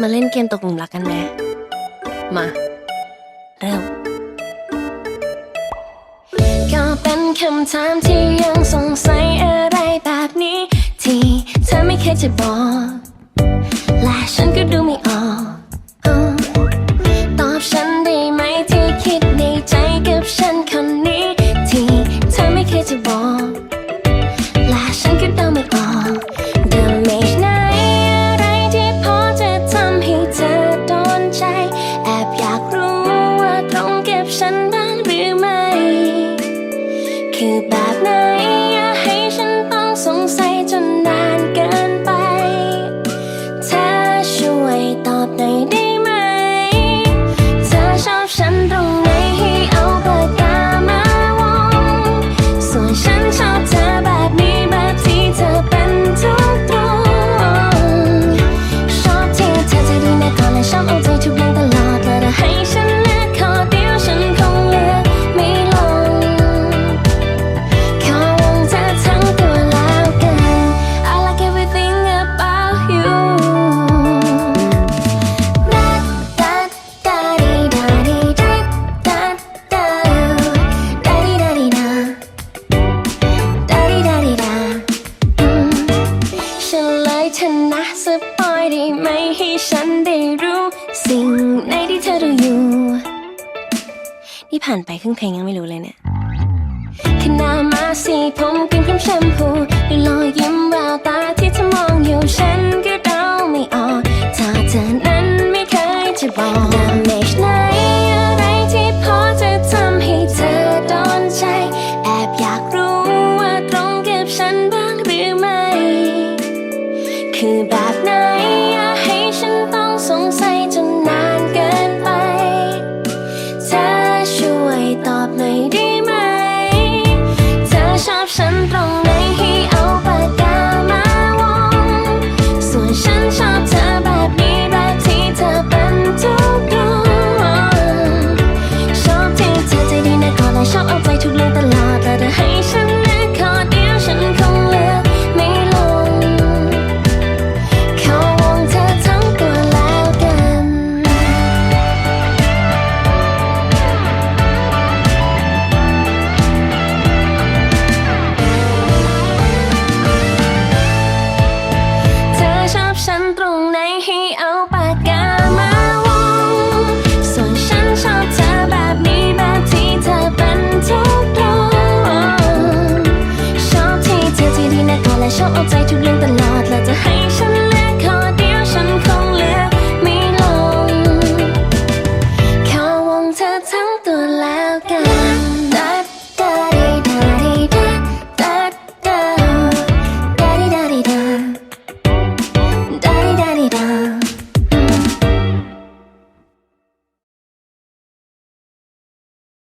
มาเล่นเกมตกหลุมรักกันไหม มา เริ่ม ก็เป็นคำถามที่ยังสงสัยอะไรแบบนี้ ที่เธอไม่เคยจะบอก และฉันก็ดูไม่ออก ตอบฉันได้ไหมที่คิดในใจกับฉันคนนี้ ให้ฉันได้รู้ สิ่งไหนที่เธอดูอยู่ นี่ผ่านไปครึ่งเพลงยังไม่รู้เลยเนี่ยขนามาสีผมเป็นครีมแชมพูด้วยรอยยิ้มแววตาที่เธอมองอยู่ฉันก็เดาไม่ออกถ้าเธอนั้นไม่เคยจะบอกดาเมจไหนอะไรที่พอจะทำให้เธอโดนใจ แอบอยากรู้ว่าตรงกับฉันบ้างหรือไม่ คือแบบไหน 从此